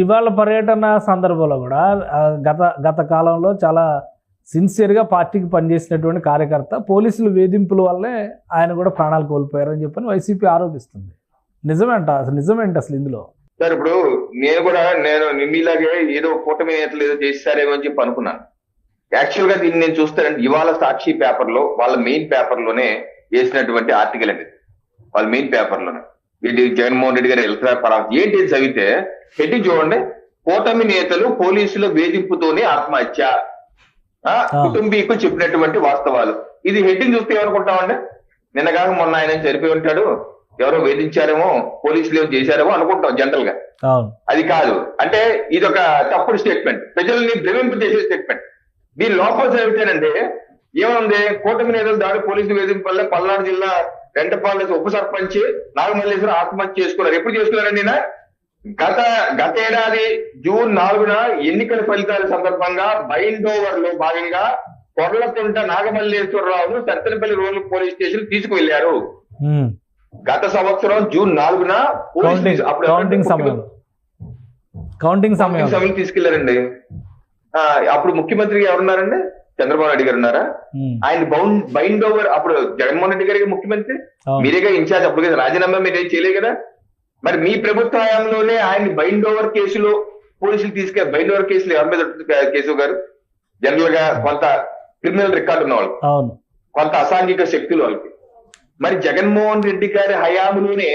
ఇవాళ పర్యటన సందర్భంలో కూడా గత గత కాలంలో చాలా సిన్సియర్గా పార్టీకి పనిచేసినటువంటి కార్యకర్త పోలీసులు వేధింపుల వల్లే ఆయన కూడా ప్రాణాలు కోల్పోయారని చెప్పని వైసీపీ ఆరోపిస్తుంది. నిజమేంట అసలు నిజమేంటి అసలు ఇందులో? సార్ ఇప్పుడు నేను కూడా నేను మీలాగే ఏదో కూటమి నేతలు ఏదో చేస్తారేమో అని చెప్పి అనుకున్నాను. యాక్చువల్గా దీన్ని నేను చూస్తానంటే ఇవాళ సాక్షి పేపర్లో వాళ్ళ మెయిన్ పేపర్లోనే వేసినటువంటి ఆర్టికల్ అనేది. వాళ్ళ మెయిన్ పేపర్లోనే ఇది జగన్మోహన్ రెడ్డి గారు వెళ్తారా పరామర్శ ఏంటి చదివితే హెడ్డింగ్ చూడండి కూటమి నేతలు పోలీసుల వేధింపుతోనే ఆత్మహత్య. ఆ, కుటుంబీకులు చెప్పినటువంటి వాస్తవాలు. ఇది హెడ్డింగ్ చూస్తే ఏమనుకుంటామండి నిన్నగాక మొన్న ఆయన చనిపోయి ఉంటాడు. ఎవరో వేధించారేమో పోలీసులు ఏమో చేశారేమో అనుకుంటాం జనరల్గా అది కాదు. అంటే ఇది ఒక తప్పుడు స్టేట్మెంట్. ప్రజల్ని భ్రమింపు చేసే స్టేట్మెంట్. దీని లోపల ఏమిటంటే ఏముంది? కూటమి నేతలు దాడి పోలీసు వేధింపు వల్ల పల్నాడు జిల్లా వెంటపాలెం ఉప సర్పంచ్ నాగమల్లేశ్వర ఆత్మహత్య చేసుకున్నారు. ఎప్పుడు చేసుకున్నారండి? గత గత ఏడాది జూన్ నాలుగున ఎన్నికల ఫలితాల సందర్భంగా బైండ్ ఓవర్లో భాగంగా కొర్లకుంట నాగమల్లేశ్వరరావును సత్తెనపల్లి రూరల్ పోలీస్ స్టేషన్ తీసుకువెళ్ళారు. గత సంవత్సరం జూన్ నాలుగున కౌంటింగ్ అప్పుడు కౌంటింగ్ సమయం. తీసుకెళ్ళారండి. అప్పుడు ముఖ్యమంత్రి ఎవరున్నారండి? చంద్రబాబు నాయుడు గారు ఉన్నారా. ఆయన బౌండ్ బైండ్ ఓవర్ అప్పుడు జగన్మోహన్ రెడ్డి గారికి ముఖ్యమంత్రి. మీరేగా ఇన్ఛార్జ్ అప్పుడు కదా రాజీనామా మీరేం చేయలేదు కదా? మరి మీ ప్రభుత్వ హయాంలోనే ఆయన బైండ్ ఓవర్ కేసులో పోలీసులు తీసుకె బైండ్ ఓవర్ కేసులు ఎవరి మీద కేశవ్ గారు? జనరల్గా కొంత క్రిమినల్ రికార్డు ఉన్న వాళ్ళు అవును. కొంత అసాంఘిక శక్తులు వాళ్ళకి. మరి జగన్మోహన్ రెడ్డి గారి హయాంలోనే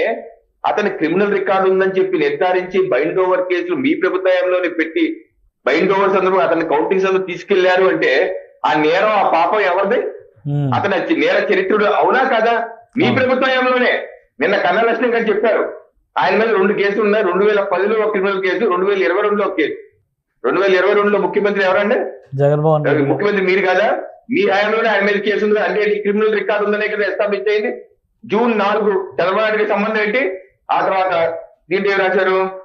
అతని క్రిమినల్ రికార్డు ఉందని చెప్పి నిర్ధారించి బైండ్ ఓవర్ కేసులు మీ ప్రభుత్వ హయాంలోనే పెట్టి బైండ్ ఓవర్ సందర్భంగా అతన్ని కౌంటింగ్ సందర్భం తీసుకెళ్ళారు అంటే ఆ నేరం ఆ పాపం ఎవరిది. అతని నేర చరిత్రుడు అవునా కదా? మీ. ప్రభుత్వ హయాంలోనే నిన్న కన్నా లక్ష్మణ్ గారు చెప్పారు. ఆయన మీద రెండు కేసులు ఉన్నాయి. రెండు వేల పదిలో ఒక క్రిమినల్ కేసు రెండు వేల ఇరవై రెండులో ఒక కేసు. రెండు వేల ఇరవై రెండులో ముఖ్యమంత్రి ఎవరండి? జగన్మోహన్ రెడ్డి. ముఖ్యమంత్రి మీరు కాదా? మీ హయాంలోనే ఆయన మీద కేసు ఉంది అంటే క్రిమినల్ రికార్డు ఉందనే కదా ఎస్టాబ్లిష్ అయింది జూన్ నాలుగు చంద్రబాబు నాయుడుకి సంబంధం ఏంటి? ఆ తర్వాత దీంట్లో ఏం రాశారు?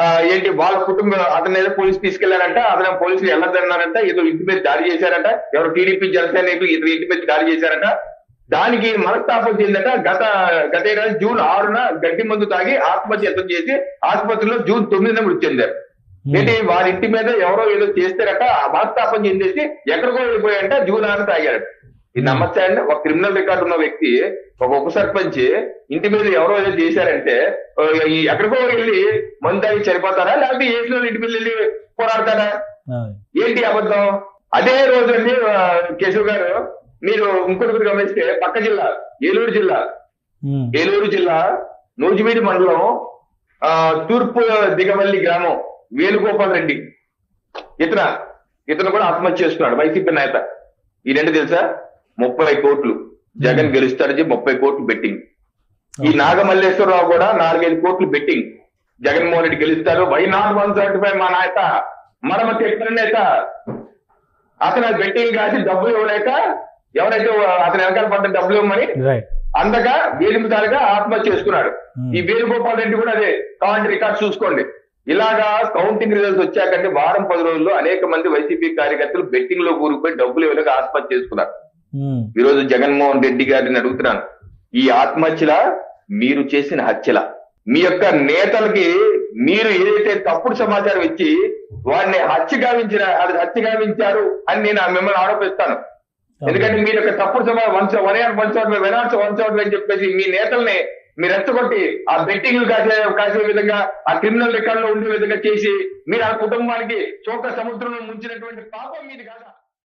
ఏంటి వాళ్ళ కుటుంబం అతను ఏదో పోలీసు తీసుకెళ్ళారంట అతను పోలీసులు వెళ్ళదన్నారంట ఏదో ఇంటి మీద దాడి చేశారంట ఎవరు టీడీపీ జనసేన నాయకులు ఇతను ఇంటి మీద దాడి చేశారంట. దానికి మనస్తాపం చెందట గత గత ఏడాది జూన్ ఆరున గడ్డి మందు తాగి ఆత్మహత్య యత్నం చేసి ఆసుపత్రిలో జూన్ తొమ్మిదిన మృతి చెందారు. ఏంటి వారి ఇంటి మీద ఎవరో ఏదో చేస్తారట ఆ మనస్తాపం చెందేసి ఎక్కడికో వెళ్ళిపోయారంట జూన్ ఆరు తాగారట. ఇది నమ్మచ్చా అండి ఒక క్రిమినల్ రికార్డు ఉన్న వ్యక్తి ఒక ఉప సర్పంచ్ ఇంటి మీద ఎవరో ఏదో చేశారంటే ఎక్కడికో వెళ్ళి మందు తాగి చనిపోతారా? లేకపోతే ఏసిన ఇంటి మీద వెళ్ళి పోరాడతారా. ఏంటి అబద్ధం? అదే రోజు అండి కేశవ్ గారు మీరు ఇంకొకటి గమనిస్తే పక్క జిల్లా ఏలూరు జిల్లా. ఉమ్. ఏలూరు జిల్లా నూజివీడి మండలం ఆ, తూర్పు దిగవల్లి గ్రామం వేణుగోపాల్ రెడ్డి. ఇతన? ఇతను కూడా ఆత్మహత్య చేసుకున్నాడు వైసీపీ నేత. ఈ రెండు తెలుసా? ముప్పై కోట్లు. జగన్ గెలుస్తాడని చెప్పి ముప్పై కోట్లు బెట్టింగ్ ఈ నాగమల్లేశ్వరరావు కూడా నాలుగైదు కోట్లు బెట్టింగ్ జగన్మోహన్ రెడ్డి గెలుస్తారు why not one seventy five మా నేత మరమ చెప్పిన నేత. అతను బెట్టింగ్ కాసి డబ్బులు ఇవ్వలేక. ఎవరైతే అతని వెనకాల పడ్డ డబ్బులు ఇవ్వమని రైట్ అందగా వేలిముదారుగా ఆత్మహత్య చేసుకున్నాడు. ఈ వేణుగోపాల్ రెడ్డి కూడా అదే కావాలంటే రికార్డ్ చూసుకోండి. ఇలాగా కౌంటింగ్ రిజల్ట్స్ వచ్చాకంటే వారం పది రోజుల్లో అనేక మంది వైసీపీ కార్యకర్తలు బెట్టింగ్లో కూరుకుపోయి డబ్బులు ఇవ్వలేక ఆత్మహత్య చేసుకున్నారు. ఈ రోజు జగన్మోహన్ రెడ్డి గారిని అడుగుతున్నాను. ఈ ఆత్మహత్యల? మీరు చేసిన హత్యల? మీ యొక్క నేతలకి మీరు ఏదైతే తప్పుడు సమాచారం ఇచ్చి వారిని హత్య గావించిన అది హత్య గావించారు అని నేను మిమ్మల్ని ఆరోపిస్తాను. ఎందుకంటే మీరు యొక్క తప్పుడు సమాచారం వన్ వన్ ఇయర్ వన్ వెనార్స్ వన్ అని చెప్పేసి మీ నేతల్ని మీరు రెచ్చగొట్టి ఆ బెట్టింగ్ కాసే కాసే విధంగా ఆ క్రిమినల్ రికార్డ్లో ఉండే విధంగా చేసి మీరు ఆ కుటుంబానికి చోట సముద్రంలో ముంచినటువంటి పాపం మీది కాదా?